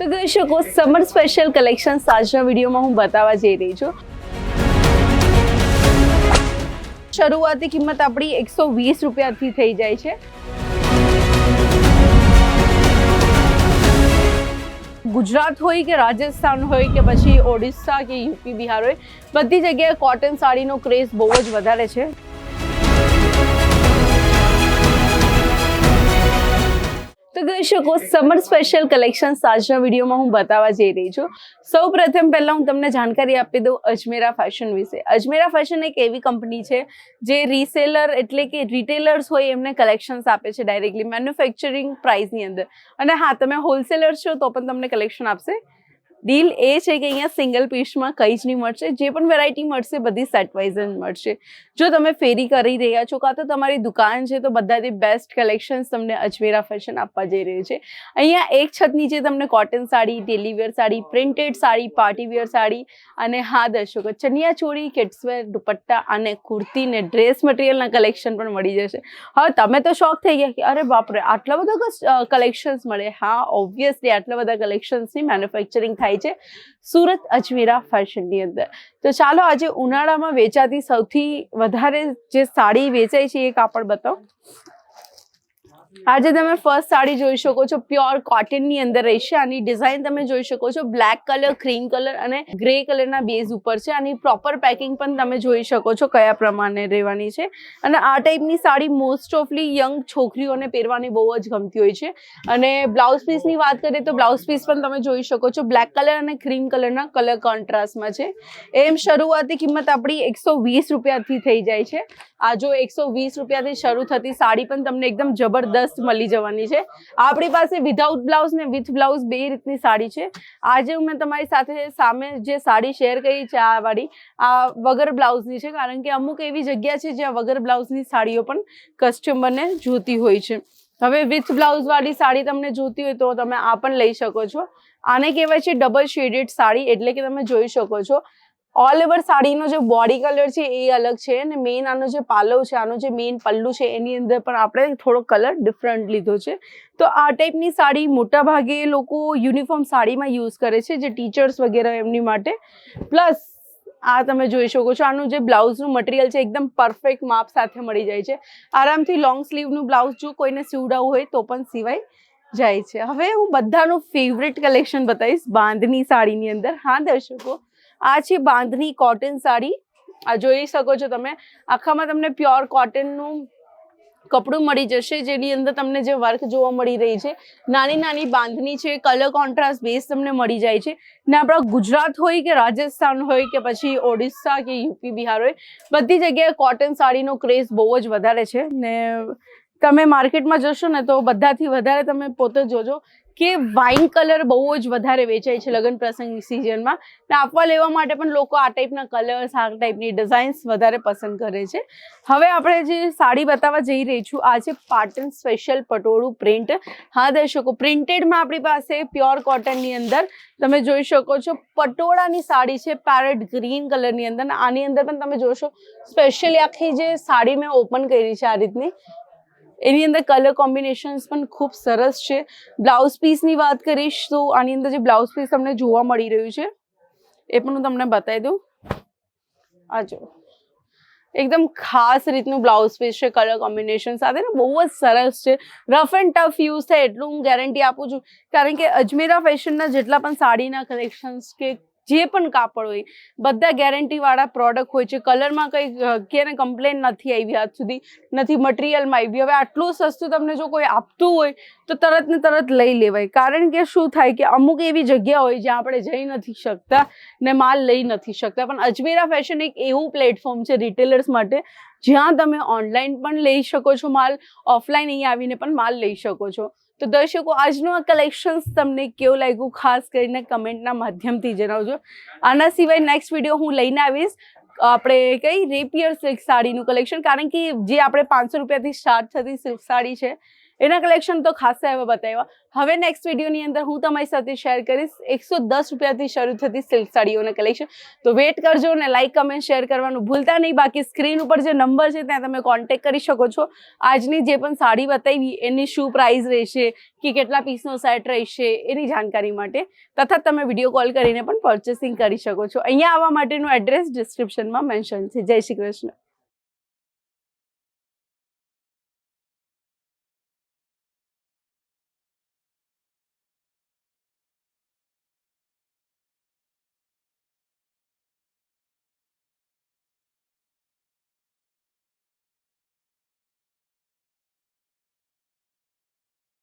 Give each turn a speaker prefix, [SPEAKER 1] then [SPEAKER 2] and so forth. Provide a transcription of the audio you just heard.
[SPEAKER 1] તો દર્શકો summer special collection આજના વિડીયોમાં હું બતાવવા જઈ રહી છું. શરૂઆતી કિંમત આપણી એકસો વીસ રૂપિયાથી થઈ જાય છે. ગુજરાત હોય કે રાજસ્થાન હોય કે પછી ઓડિશા કે યુપી, બિહાર હોય, બધી જગ્યાએ કોટન સાડીનો ક્રેઝ બહુ જ વધારે છે. તો દર્શકો સમર સ્પેશિયલ કલેક્શન આજના વિડીયોમાં હું બતાવવા જઈ રહી છું. સૌ પ્રથમ પહેલાં હું તમને જાણકારી આપી દઉં અજમેરા ફેશન વિશે. અજમેરા ફેશન એક એવી કંપની છે જે રીસેલર એટલે કે રિટેલર્સ હોય એમને કલેક્શન્સ આપે છે ડાયરેક્ટલી મેન્યુફેક્ચરિંગ પ્રાઇસની અંદર. અને હા, તમે હોલસેલર છો તો પણ તમને કલેક્શન આપશે. ડીલ એ છે કે અહીંયા સિંગલ પીસમાં કંઈ જ નહીં મળશે. જે પણ વેરાયટી મળશે, બધી સેટ વાઇઝ જ મળશે. જો તમે ફેરી કરી રહ્યા છો કાં તો તમારી દુકાન છે, તો બધાથી બેસ્ટ કલેક્શન્સ તમને અજમેરા ફેશન આપવા જઈ રહ્યું છે. અહીંયા એક છત નીચે તમને cotton sari daily wear sari printed sari party wear sari અને હા, દર્શકો, ચનિયા ચોળી કિડ્સવેર દુપટ્ટા અને કુર્તી ને ડ્રેસ મટીરિયલના કલેક્શન પણ મળી જશે. હવે તમે તો શોખ થઈ ગયા કે અરે બાપરે, આટલા બધા કલેક્શન્સ મળે. હા ઓબ્વિયસલી આટલા બધા કલેક્શન્સની મેન્યુફેક્ચરિંગ થાય છે સુરત અજમેરા ફેશનની અંદર. તો ચાલો આજે ઉનાળામાં વેચાતી સૌથી વધારે જે સાડી વેચાય છે એ કાપડ બતાવો. આજે તમે ફર્સ્ટ સાડી જોઈ શકો છો પ્યોર કોટનની અંદર રહેશે. આની ડિઝાઇન તમે જોઈ શકો છો બ્લેક કલર ક્રીમ કલર અને ગ્રે કલરના બેઝ ઉપર છે. આની પ્રોપર પેકિંગ પણ તમે જોઈ શકો છો કયા પ્રમાણે રહેવાની છે. અને આ ટાઈપની સાડી મોસ્ટ ઓફલી યંગ છોકરીઓને પહેરવાની બહુ જ ગમતી હોય છે. અને બ્લાઉઝ પીસની વાત કરીએ તો બ્લાઉઝ પીસ પણ તમે જોઈ શકો છો. બ્લેક કલર અને ક્રીમ કલરના કલર કોન્ટ્રાસ્ટમાં છે. એમ શરૂઆતી કિંમત આપણી એકસો વીસ રૂપિયાથી થઈ જાય છે. આ જો એકસો વીસ રૂપિયાથી શરૂ થતી સાડી પણ તમને એકદમ જબરદસ્ત મળી જવાની છે. આપણી પાસે વિધાઉટ બ્લાઉઝ ને વિથ બ્લાઉઝ બે રીતની સાડી છે. આજે મેં તમારી સાથે સામે જે સાડી શેર કરી છે આ વાળી, આ વગર બ્લાઉઝની છે. કારણ કે અમુક એવી જગ્યા છે જ્યાં વગર બ્લાઉઝની સાડીઓ પણ કસ્ટમરને જોતી હોય છે. હવે વિથ બ્લાઉઝ વાળી સાડી તમને જોતી હોય તો તમે આ પણ લઈ શકો છો. આને કહેવાય છે ડબલ શેડેડ સાડી, એટલે કે તમે જોઈ શકો છો. ઓલ ઓવર સાડીનો જે બોડી કલર છે એ અલગ છે અને મેઇન આનો જે પાલવ છે, આનો જે મેઇન પલ્લુ છે, એની અંદર પણ આપણે થોડો કલર ડિફરન્ટ લીધો છે. તો આ ટાઈપની સાડી મોટા ભાગે લોકો યુનિફોર્મ સાડીમાં યુઝ કરે છે, જે ટીચર્સ વગેરે એમની માટે. પ્લસ આ તમે જોઈ શકો છો, આનું જે બ્લાઉઝનું મટીરિયલ છે એકદમ પરફેક્ટ માપ સાથે મળી જાય છે. આરામથી લોંગ સ્લીવનું બ્લાઉઝ જો કોઈને સીવડાવવું હોય તો પણ સિવાય જાય છે. હવે હું બધાનું ફેવરેટ કલેક્શન બતાવીશ બાંધની સાડીની અંદર. હા, દર્શકો? આ છે બાંધણી કોટન સાડી. આ જોઈ શકો છો તમે. આખામાં તમને પ્યોર કોટનનું કપડું મળી જશે, જેની અંદર તમને જે વર્ક જોવા મળી રહી છે. નાની નાની બાંધણી છે કલર કોન્ટ્રાસ્ટ બેઝ તમને મળી જાય છે. ને આપણા ગુજરાત હોય કે રાજસ્થાન હોય કે પછી ઓડિશા કે યુપી, બિહાર હોય, બધી જગ્યાએ કોટન સાડીનો ક્રેઝ બહુ જ વધારે છે. ને તમે માર્કેટમાં જશો ને તો બધાથી વધારે તમે પોતે જોજો. કે વાઇન કલર બહુ જ વધારે વેચાય છે લગ્ન પ્રસંગ સિઝનમાં ને આપવા લેવા માટે પણ લોકો આ ટાઈપના કલર્સ આ ટાઈપની ડિઝાઇન્સ વધારે પસંદ કરે છે. હવે આપણે જે સાડી બતાવવા જઈ રહી છું, આ છે પાટણ સ્પેશિયલ પટોળું પ્રિન્ટ હા, દર્શકો પ્રિન્ટેડમાં આપણી પાસે પ્યોર કોટનની અંદર તમે જોઈ શકો છો, પટોળાની સાડી છે પેરેટ ગ્રીન કલરની અંદર. આની અંદર પણ તમે જોશો સ્પેશિયલી આખી જે સાડી મેં ઓપન કરી છે આ રીતની એની અંદર કલર કોમ્બિનેશન્સ પણ ખૂબ સરસ છે. બ્લાઉઝ પીસની વાત કરીશ તો આની અંદર જે બ્લાઉઝ પીસ તમને જોવા મળી રહ્યું છે, એ પણ હું તમને બતાવી દઉં. આ જો. એકદમ ખાસ રીતનું બ્લાઉઝ પીસ છે કલર કોમ્બિનેશન સાથે ને, બહુ જ સરસ છે. રફ એન્ડ ટફ યુઝ થાય એટલું હું ગેરંટી આપું છું. કારણ કે અજમેરા ફેશનના જેટલા પણ સાડીના કલેક્શન્સ કે જે પણ કાપડ હોય, બધા ગેરંટીવાળા પ્રોડક્ટ હોય છે. કલરમાં કંઈ ક્યારે કમ્પ્લેન નથી આવી આજ સુધી. નથી મટીરિયલમાં આવી. હવે આટલું સસ્તું તમને જો કોઈ આપતું હોય, તો તરત ને તરત લઈ લેવાય. કારણ કે શું થાય કે અમુક એવી જગ્યા હોય જ્યાં આપણે જઈ નથી શકતા ને માલ લઈ નથી શકતા. પણ અજમેરા ફેશન એક એવું પ્લેટફોર્મ છે રિટેલર્સ માટે, જ્યાં તમે ઓનલાઈન પણ લઈ શકો છો માલ ઓફલાઈન અહીં આવીને પણ માલ લઈ શકો છો. તો દર્શકો, આજનું આ કલેક્શન્સ તમને કેવું લાગ્યું? ખાસ કરીને કમેન્ટના માધ્યમથી જણાવજો. આના સિવાય નેક્સ્ટ વીડિયો હું લઈને આવીશ. આપણે કઈ રેપિયર સિલ્ક સાડીનું કલેક્શન કારણ કે જે આપણે પાંચસો રૂપિયાથી સ્ટાર્ટ થતી સિલ્ક સાડી છે એના કલેક્શન તો ખાસા એવા બતાવ્યા. હવે નેક્સ્ટ વિડીયોની અંદર હું તમારી સાથે શેર કરીશ. એકસો દસ રૂપિયાથી શરૂ થતી સિલ્ક સાડીઓના કલેક્શન તો વેટ કરજો અને લાઇક કમેન્ટ શેર કરવાનું ભૂલતા નહીં. બાકી સ્ક્રીન ઉપર જે નંબર છે ત્યાં તમે કોન્ટેક કરી શકો છો. આજની જે પણ સાડી બતાવી, એની શું પ્રાઇસ રહેશે, કે કેટલા પીસનો સેટ રહેશે, એની જાણકારી માટે, તથા તમે વીડિયો કોલ કરીને પણ પર્ચેસિંગ કરી શકો છો. અહીંયા આવવા માટેનું એડ્રેસ ડિસ્ક્રિપ્શનમાં મેન્શન છે. જય શ્રી કૃષ્ણ.